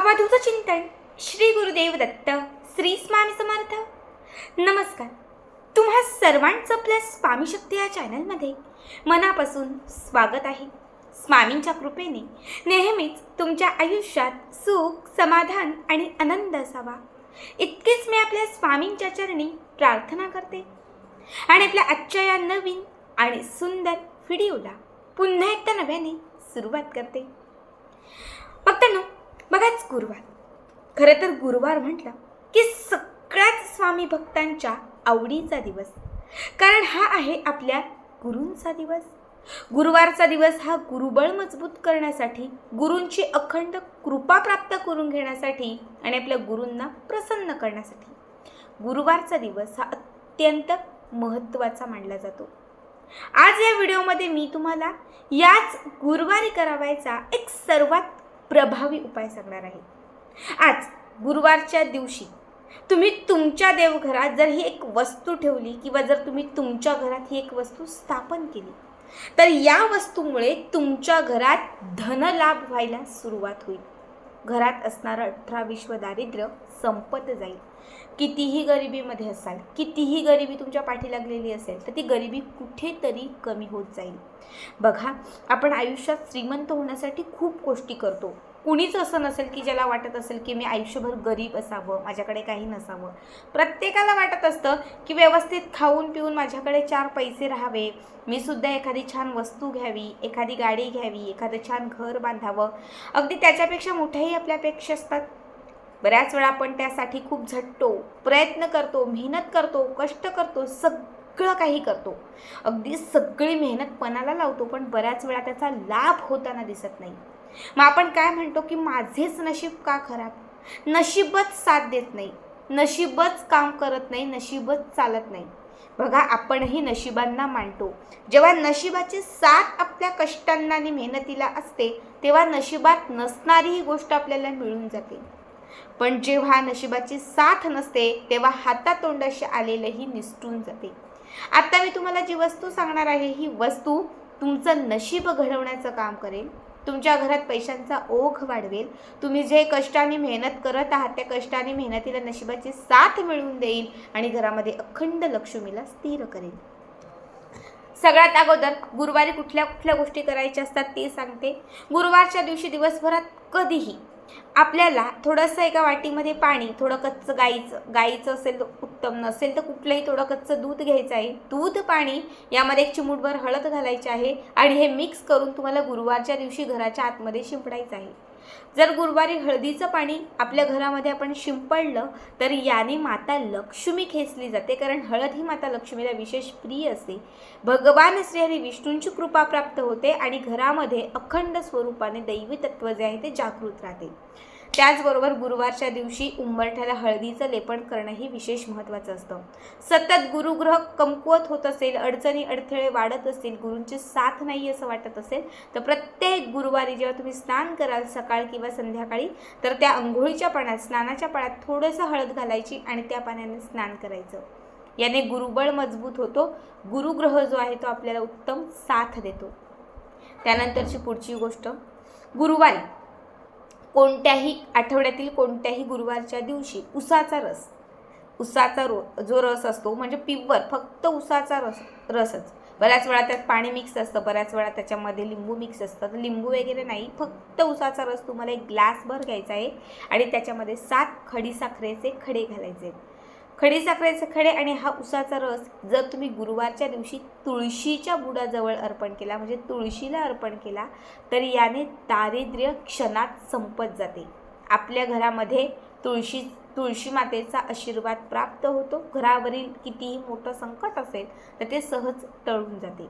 अवधूत चिंतन श्री गुरुदेव दत्त श्री स्वामी समर्थ. नमस्कार. तुम्हा सर्वांचं आपल्या स्वामी शक्ती या चॅनलमध्ये मनापासून स्वागत आहे. स्वामींच्या कृपेने नेहमीच तुमच्या आयुष्यात सुख समाधान आणि आनंद असावा. इतकेच मी आपल्या स्वामींच्या चरणी प्रार्थना करते. आणि आपल्या आजच्या या नवीन आणि सुंदर व्हिडिओला पुन्हा एकदा नव्याने सुरुवात करते. फक्त बघाच गुरुवार. खरं तर गुरुवार म्हटलं की सगळ्याच स्वामी भक्तांच्या आवडीचा दिवस. कारण हा आहे आपल्या गुरूंचा दिवस. गुरुवारचा दिवस हा गुरुबळ मजबूत करण्यासाठी गुरूंची अखंड कृपा प्राप्त करून घेण्यासाठी आणि आपल्या गुरूंना प्रसन्न करण्यासाठी. गुरुवारचा दिवस हा अत्यंत महत्त्वाचा मानला जातो. आज या व्हिडिओमध्ये मी तुम्हाला याच गुरुवारी करावायचा एक सर्वात प्रभावी उपाय सांगणार आहे. आज गुरुवारच्या दिवशी तुम्ही तुमच्या देवघरात जर ही एक वस्तू ठेवली किंवा जर तुम्ही तुमच्या घरात ही एक वस्तू स्थापन केली तर या वस्तूमुळे तुमच्या घरात धनलाभ व्हायला सुरुवात होईल. घरात असणारं अठरा विश्व दारिद्र्य संपत जाईल. कितीही गरिबीमध्ये असाल कितीही गरिबी तुमच्या पाठी लागलेली असेल तर ती गरिबी कुठेतरी कमी होत जाईल. बघा आपण आयुष्यात श्रीमंत होण्यासाठी खूप गोष्टी करतो. कुणीच असं नसेल की ज्याला वाटत असेल की मी आयुष्यभर गरीब असावं माझ्याकडे काही नसावं. प्रत्येकाला वाटत असतं की व्यवस्थित खाऊन पिऊन माझ्याकडे चार पैसे राहावे. मी सुद्धा एखादी छान वस्तू घ्यावी एखादी गाडी घ्यावी एखादं छान घर बांधावं. अगदी त्याच्यापेक्षा मोठ्याही आपल्या अपेक्षा असतात. बऱ्याच वेळा आपण त्यासाठी खूप झटतो प्रयत्न करतो मेहनत करतो कष्ट करतो सगळं काही करतो. अगदी सगळी मेहनत पणाला लावतो पण बऱ्याच वेळा त्याचा लाभ होताना दिसत नाही. मग आपण काय म्हणतो की माझेच नशीब का खराब? नशीबच साथ देत नाही. नशीबच काम करत नाही नशीबच चालत नाही. बघा आपणही नशिबांना मांडतो जेव्हा नशिबाची साथ आपल्या कष्टांना आणि मेहनतीला असते तेव्हा नशिबात नसणारी ही गोष्ट आपल्याला मिळून जाते. पण जेव्हा नशिबाची साथ नसते तेव्हा हातातोंडाशी आलेलंही निसटून जाते. आता मी तुम्हाला जी वस्तू सांगणार आहे ही वस्तू तुमचं नशीब घडवण्याचं काम करेल. तुमच्या घरात पैशांचा ओघ वाढवेल. तुम्ही जे कष्टाने मेहनत करत आहात त्या कष्टाने मेहनतीला नशिबाची साथ मिळवून देईल आणि घरामध्ये अखंड लक्ष्मीला स्थिर करेल. सगळ्यात अगोदर गुरुवारी कुठल्या कुठल्या गोष्टी करायच्या असतात ते सांगते. गुरुवारच्या दिवशी दिवसभरात कधीही आपल्याला थोडंसं एका वाटीमध्ये पाणी थोडं कच्चं गाईचं गाईचं असेल तर उत्तम नसेल तर कुठलंही थोडं कच्चं दूध घ्यायचं आहे. दूध पाणी यामध्ये एक चिमूटभर हळद घालायची आहे आणि हे मिक्स करून तुम्हाला गुरुवारच्या दिवशी घराच्या आतमध्ये शिंपडायचं आहे. जर गुरुवारी हळदीचं पाणी आपल्या घरामध्ये आपण शिंपडलं तर याने माता लक्ष्मी खेचली जाते. कारण हळद ही माता लक्ष्मीला विशेष प्रिय असते. भगवान श्रीहरी विष्णूंची कृपा प्राप्त होते आणि घरामध्ये अखंड स्वरूपाने दैवी तत्व जे आहे ते जागृत राहते. त्याचबरोबर गुरुवारच्या दिवशी उंबरठ्याला हळदीचं लेपन करणंही विशेष महत्त्वाचं असतं. सतत गुरुग्रह कमकुवत होत असेल अडचणी अडथळे वाढत असतील गुरूंची साथ नाही असं वाटत असेल तर प्रत्येक गुरुवारी जेव्हा तुम्ही स्नान कराल सकाळ किंवा संध्याकाळी तर त्या अंघोळीच्या पाण्यात स्नानाच्या पाण्यात थोडंसं हळद घालायची आणि त्या पाण्याने स्नान करायचं. याने गुरुबळ मजबूत होतो गुरुग्रह जो आहे तो आपल्याला उत्तम साथ देतो. त्यानंतरची पुढची गोष्ट गुरुवारी. कोणत्याही आठवड्यातील कोणत्याही गुरुवारच्या दिवशी उसाचा रस. उसाचा रो जो रस असतो म्हणजे पिव्वर फक्त उसाचा रस रसच. बऱ्याच वेळा त्यात पाणी मिक्स असतं बऱ्याच वेळा त्याच्यामध्ये लिंबू मिक्स असतं. तर लिंबू वगैरे नाही फक्त उसाचा रस तुम्हाला एक ग्लासभर घ्यायचा आहे आणि त्याच्यामध्ये सात खडी साखरेचे खडे घालायचे आहेत. खडीसाखरेचे खडे आणि हा उसाचा रस जर तुम्ही गुरुवारच्या दिवशी तुळशीच्या बुडाजवळ अर्पण केला म्हणजे तुळशीला अर्पण केला तर याने दारिद्र्य क्षणात संपत जाते. आपल्या घरामध्ये तुळशी तुळशी मातेचा आशीर्वाद प्राप्त होतो. घरावरील कितीही मोठं संकट असेल तर ते सहज टळून जाते.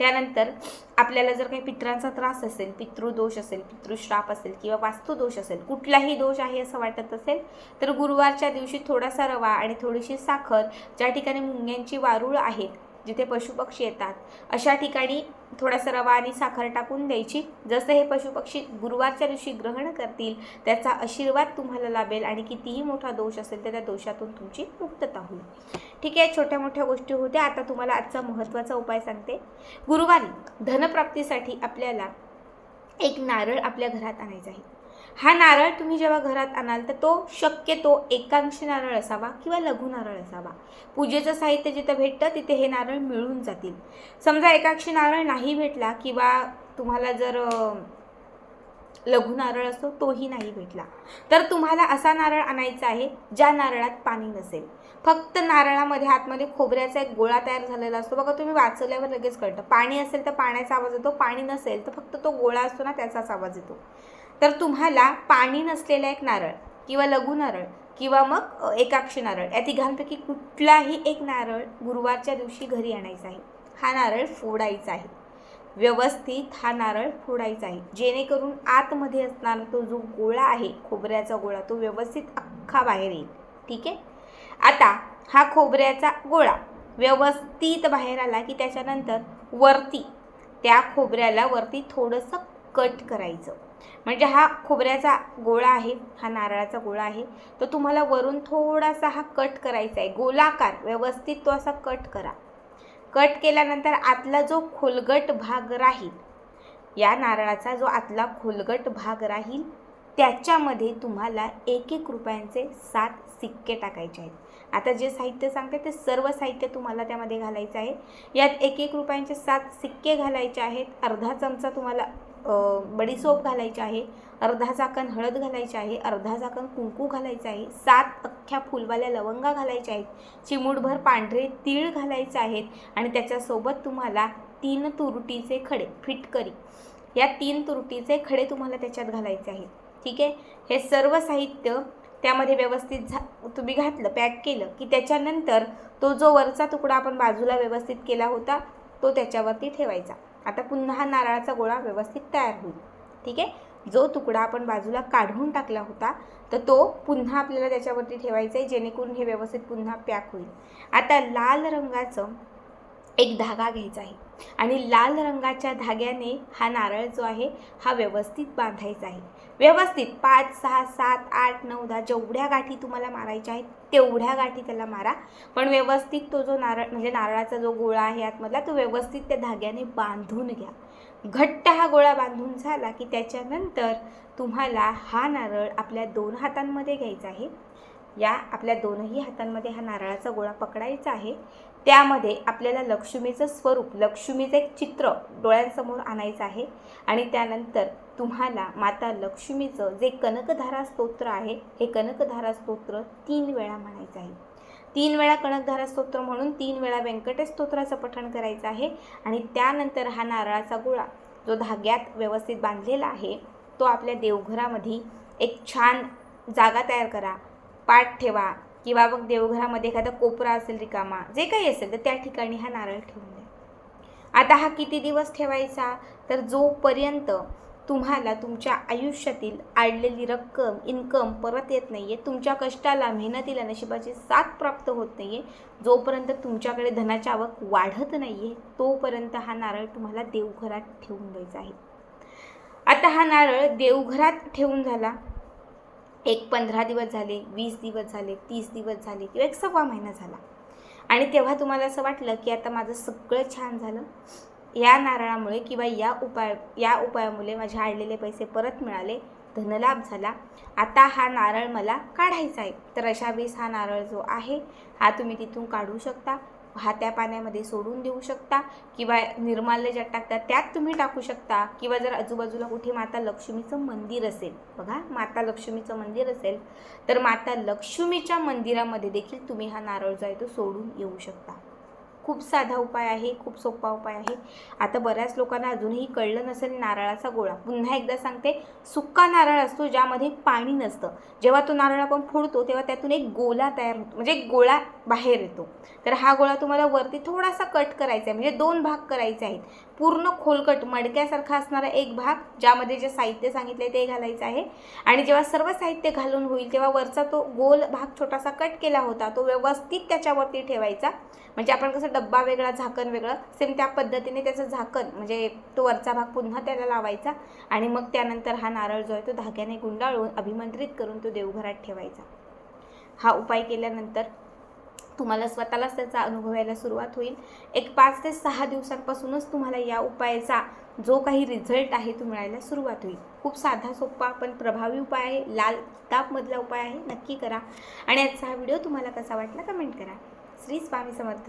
त्यानंतर आपल्याला जर काही पित्रांचा त्रास असेल पितृदोष असेल पितृश्राप असेल किंवा वास्तुदोष असेल कुठलाही दोष आहे असं वाटत असेल तर गुरुवारच्या दिवशी थोडासा रवा आणि थोडीशी साखर ज्या ठिकाणी मुंग्यांची वारूळ आहेत जिथे पशुपक्षी येतात. अशा ठिकाणी थोडासा रवा आणि साखर टाकून द्यायची. जसं हे पशुपक्षी गुरुवारच्या दिवशी ग्रहण करतील त्याचा आशीर्वाद तुम्हाला लाभेल आणि कितीही मोठा दोष असेल तर त्या दोषातून तुमची मुक्तता होईल. ठीक आहे छोट्या मोठ्या गोष्टी होत्या. आता तुम्हाला आजचा महत्त्वाचा उपाय सांगते. गुरुवारी धनप्राप्तीसाठी आपल्याला एक नारळ आपल्या घरात आणायचा आहे. हा नारळ तुम्ही जेव्हा घरात आणाल तर तो शक्यतो एकांशी नारळ असावा किंवा लघु नारळ असावा. पूजेचं साहित्य जिथं भेटतं तिथे हे नारळ मिळून जातील. समजा एकाक्षी नारळ नाही भेटला किंवा तुम्हाला जर लघु नारळ असतो तोही नाही भेटला. तर तुम्हाला असा नारळ आणायचा आहे ज्या नारळात पाणी नसेल. फक्त नारळामध्ये आतमध्ये खोबऱ्याचा एक गोळा तयार झालेला असतो. बघा तुम्ही वाचवल्यावर लगेच कळतं. पाणी असेल तर पाण्याचा आवाज येतो. पाणी नसेल तर फक्त तो गोळा असतो ना त्याचाच आवाज येतो. तर तुम्हाला पाणी नसलेला एक नारळ किंवा लघु नारळ किंवा मग एकाक्षी नारळ या तिघांपैकी कुठलाही एक नारळ गुरुवारच्या दिवशी घरी आणायचा आहे. हा नारळ फोडायचा आहे. व्यवस्थित हा नारळ फोडायचा आहे. जेणेकरून आतमध्ये असणारा तो जो गोळा आहे खोबऱ्याचा गोळा तो व्यवस्थित अख्खा बाहेर येईल. ठीक आहे? आता हा खोबऱ्याचा गोळा व्यवस्थित बाहेर आला की त्याच्यानंतर वरती त्या खोबऱ्याला वरती थोडंसं कट करायचं. म्हणजे हा खोबऱ्याचा गोळा आहे हा नारळाचा गोळा आहे. तो तुम्हाला वरून थोडासा हा कट करायचा आहे. गोलाकार व्यवस्थित तो असा कट करा. कट केल्यानंतर आतला जो खोलगट भाग राहील या नारळाचा जो आतला खोलगट भाग राहील त्याच्यामध्ये तुम्हाला एक एक रुपयांचे सात सिक्के टाकायचे आहेत. आता जे साहित्य सांगते ते सर्व साहित्य तुम्हाला त्यामध्ये घालायचं आहे. यात एक एक रुपयांचे सात सिक्के घालायचे आहेत. अर्धा चमचा तुम्हाला बडीसोप घालायची आहे अर्धा झाकण हळद घालायची आहे अर्धा झाकण कुंकू घालायचं आहे सात अख्ख्या फुलवाल्या लवंगा घालायच्या आहेत चिमूटभर पांढरे तीळ घालायचे आहेत आणि त्याच्यासोबत तुम्हाला तीन तुरटीचे खडे फिटकरी या तीन तुरटीचे खडे तुम्हाला त्याच्यात घालायचे आहेत. ठीक आहे? हे सर्व साहित्य त्यामध्ये व्यवस्थित झा तुम्ही घातलं पॅक केलं की त्याच्यानंतर तो जो वरचा तुकडा आपण बाजूला व्यवस्थित केला होता तो त्याच्यावरती ठेवायचा. आता पुन्हा हा नारळाचा गोळा व्यवस्थित तयार होईल. ठीक आहे? जो तुकडा आपण बाजूला काढून टाकला होता तर तो पुन्हा आपल्याला त्याच्यावरती ठेवायचा आहे जेणेकरून हे व्यवस्थित पुन्हा पॅक होईल. आता लाल रंगाचं एक धागा घ्यायचा आहे. आणि लाल रंगाच्या धाग्याने हा नारळ जो आहे हा व्यवस्थित बांधायचा आहे. व्यवस्थित पाच सहा सात आठ नऊ दहा जेवढ्या गाठी तुम्हाला मारायच्या आहेत तेवढ्या गाठी त्याला मारा. पण व्यवस्थित तो जो नारळ म्हणजे नारळाचा जो गोळा आहे आतमधला तो व्यवस्थित त्या धाग्याने बांधून घ्या. घट्ट हा गोळा बांधून झाला की त्याच्यानंतर तुम्हाला हा नारळ आपल्या दोन हातांमध्ये घ्यायचा आहे. या आपल्या दोनही हातांमध्ये हा नारळाचा गोळा पकडायचा आहे. त्यामध्ये आपल्याला लक्ष्मीचं स्वरूप लक्ष्मीचं एक चित्र डोळ्यांसमोर आणायचं आहे. आणि त्यानंतर तुम्हाला माता लक्ष्मीचं जे कनकधारा स्तोत्र आहे हे कनकधारा स्तोत्र तीन वेळा म्हणायचं आहे. तीन वेळा कनकधारा स्तोत्र म्हणून तीन वेळा व्यंकटेश स्तोत्राचं पठण करायचं आहे आणि त्यानंतर हा नारळाचा गोळा जो धाग्यात व्यवस्थित बांधलेला आहे तो आपल्या देवघरामध्ये एक छान जागा तयार करा. पाठ ठेवा किंवा मग देवघरामध्ये एखादा कोपरा असेल रिकामा जे काही असेल तर त्या ठिकाणी हा नारळ ठेवून द्या. आता हा किती दिवस ठेवायचा? तर जोपर्यंत तुम्हाला तुमच्या आयुष्यातील आडलेली रक्कम इन्कम परत येत नाही आहे तुमच्या कष्टाला मेहनतीला नशिबाची साथ प्राप्त होत नाही आहे जोपर्यंत तुमच्याकडे धनाची आवक वाढत नाही आहे तोपर्यंत हा नारळ तुम्हाला देवघरात ठेवून द्यायचा आहे. आता हा नारळ देवघरात ठेवून झाला. एक पंधरा दिवस झाले वीस दिवस झाले तीस दिवस झाले किंवा एक सव्वा महिना झाला. आणि तेव्हा तुम्हाला असं वाटलं की आता माझं सगळं छान झालं. या नारळामुळे किंवा या उपाय या उपायामुळे माझे आडलेले पैसे परत मिळाले धनलाभ झाला. आता हा नारळ मला काढायचा आहे. तर अशा वेळेस हा नारळ जो आहे हा तुम्ही तिथून काढू शकता. वाहत्या पाण्यामध्ये सोडून देऊ शकता किंवा निर्माल्य ज्यात टाकतात त्यात तुम्ही टाकू शकता. किंवा जर आजूबाजूला कुठे माता लक्ष्मीचं मंदिर असेल बघा माता लक्ष्मीचं मंदिर असेल तर माता लक्ष्मीच्या मंदिरामध्ये देखील तुम्ही हा नारळ जो आहे तो सोडून येऊ शकता. खूप साधा उपाय आहे खूप सोपा उपाय आहे. आता बऱ्याच लोकांना अजूनही कळलं नसेल नारळाचा गोळा. पुन्हा एकदा सांगते सुक्का नारळ असतो ज्यामध्ये पाणी नसतं. जेव्हा तो नारळ आपण फोडतो तेव्हा त्यातून एक गोला तयार होतो. म्हणजे एक गोळा बाहेर येतो. तर हा गोळा तुम्हाला वरती थोडासा कट करायचा आहे. म्हणजे दोन भाग करायचे आहेत. पूर्ण खोलकट मडक्यासारखा असणारा एक भाग ज्यामध्ये जे साहित्य सांगितले ते घालायचं आहे. आणि जेव्हा सर्व साहित्य घालून होईल तेव्हा वरचा तो गोल भाग छोटासा कट केला होता तो व्यवस्थित त्याच्यावरती ठेवायचा. म्हणजे आपण कसं डब्बा वेगळा झाकण वेगळं सेम त्या पद्धतीने त्याचं झाकण म्हणजे तो वरचा भाग पुन्हा त्याला लावायचा आणि मग त्यानंतर हा नारळ जो आहे तो धाग्याने गुंडाळून अभिमंत्रित करून तो देवघरात ठेवायचा. हा उपाय केल्यानंतर तुम्हाला स्वतःलाच त्याचा अनुभव यायला सुरुवात होईल. एक पाच ते सहा दिवसांपासूनच तुम्हाला या उपायाचा जो काही रिझल्ट आहे तो मिळायला सुरुवात होईल. खूप साधा सोपा पण प्रभावी उपाय आहे. लाल तापमधला उपाय आहे. नक्की करा. आणि आजचा हा व्हिडिओ तुम्हाला कसा वाटला कमेंट करा. श्री स्वामी समर्थ.